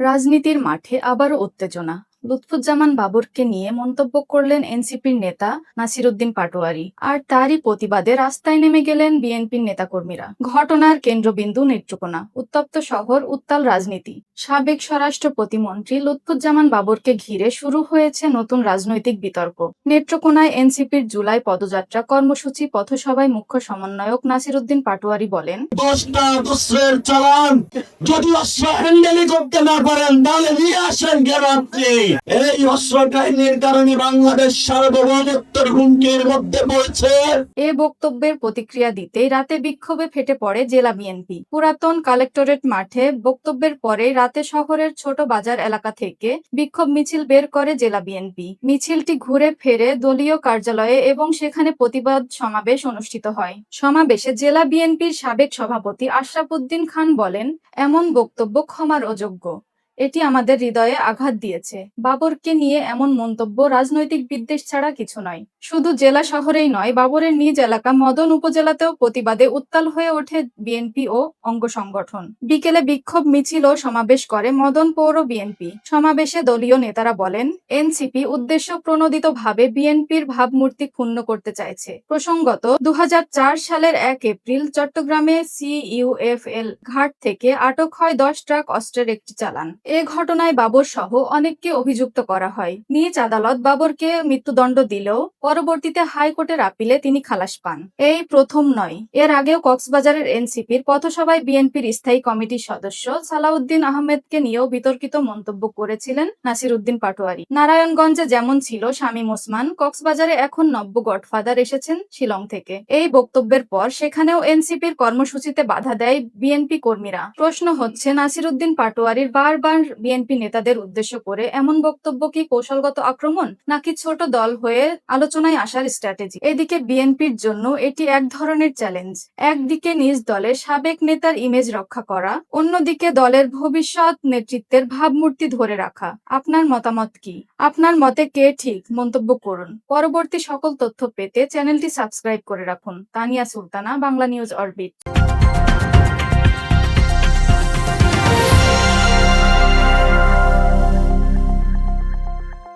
রাজনীতির মাঠে আবারও উত্তেজনা। লুৎফুজ্জামান বাবরকে নিয়ে মন্তব্য করলেন এনসিপির নেতা নাসিরুদ্দিন পাটোয়ারি। আর তারই প্রতিবাদে রাস্তায় নেমে গেলেন বিএনপির নেতাকর্মীরা। ঘটনার কেন্দ্রবিন্দু নেত্রকোনা, উত্তপ্ত শহর, উত্তাল রাজনীতি। সাবেক স্বরাষ্ট্র প্রতিমন্ত্রী লুৎফুজ্জামান বাবরকে ঘিরে শুরু হয়েছে নতুন রাজনৈতিক বিতর্ক। নেত্রকোনায় এনসিপির জুলাই পদযাত্রা কর্মসূচি পথসভায় মুখ্য সমন্বয়ক নাসিরুদ্দিন পাটোয়ারি বলেন যদি না পারেন, তাহলে নিয়ে আসেন কেন আপনি এই অস্ত্র কাহিনীর কারণে বাংলাদেশ সার্বভৌমত্বের হুমকির মধ্যে পড়েছে। এ বক্তব্যের প্রতিক্রিয়া দিতেই রাতে বিক্ষোভে ফেটে পড়ে জেলা বিএনপি। পুরাতন কালেক্টরেট মাঠে বক্তব্যের পরে রাতে শহরের ছোট বাজার এলাকা থেকে বিক্ষোভ মিছিল বের করে জেলা বিএনপি। মিছিলটি ঘুরে ফেরে দলীয় কার্যালয়ে এবং সেখানে প্রতিবাদ সমাবেশ অনুষ্ঠিত হয়। সমাবেশে জেলা বিএনপির সাবেক সভাপতি আশরাফ উদ্দিন খান বলেন, এমন বক্তব্য ক্ষমার অযোগ্য। এটি আমাদের হৃদয়ে আঘাত দিয়েছে। বাবরকে নিয়ে এমন মন্তব্য রাজনৈতিক বিদ্বেষ ছাড়া কিছু নয়। শুধু জেলা শহরেই নয়, বাবরের নিজ এলাকা মদন উপজেলাতেও প্রতিবাদে উত্তাল হয়ে ওঠে বিএনপি ও অঙ্গ সংগঠন। বিকেলে বিক্ষোভ মিছিল ও সমাবেশ করে মদন পৌর বিএনপি। সমাবেশে দলীয় নেতারা বলেন, এনসিপি উদ্দেশ্য প্রণোদিত ভাবে বিএনপির ভাবমূর্তি ক্ষুণ্ণ করতে চাইছে। প্রসঙ্গত দু হাজার চার সালের এক এপ্রিল চট্টগ্রামে সিইউএফএল ঘাট থেকে আটক হয় দশ ট্রাক অস্ত্রের একটি চালান। এ ঘটনায় বাবর সহ অনেককে অভিযুক্ত করা হয়। নিজ আদালত বাবরকে মৃত্যুদণ্ড দিলেও পরবর্তীতে হাইকোর্টের আপিলে তিনি খালাস পান। এই প্রথম নয়। এর আগেও কক্সবাজারের এনসিপির পথসভায় বিএনপির স্থায়ী কমিটির সদস্য সালাউদ্দিন আহমেদকে নিয়েও বিতর্কিত মন্তব্য করেছিলেন নাসির উদ্দিন পাটোয়ারি। নারায়ণগঞ্জে যেমন ছিল শামীম ওসমান, কক্সবাজারে এখন নব্য গডফাদার এসেছেন শিলং থেকে। এই বক্তব্যের পর সেখানেও এনসিপির কর্মসূচিতে বাধা দেয় বিএনপি কর্মীরা। প্রশ্ন হচ্ছে নাসির উদ্দিন পাটোয়ারির বারবার বিএনপি নেতাদের উদ্দেশ্য করে এমন বক্তব্য কি কৌশলগত আক্রমণ, নাকি ছোট দল হয়ে আলোচনায় আসার স্ট্র্যাটেজি এদিকে বিএনপির জন্য এটি এক ধরনের চ্যালেঞ্জ একদিকে নিজ দলের সাবেক নেতার ইমেজ রক্ষা করা, অন্যদিকে দলের ভবিষ্যৎ নেতৃত্বের ভাবমূর্তি ধরে রাখা। আপনার মতামত কি? আপনার মতে কে ঠিক? মন্তব্য করুন। পরবর্তী সকল তথ্য পেতে চ্যানেলটি সাবস্ক্রাইব করে রাখুন। Tania Sultana, Bangla news orbit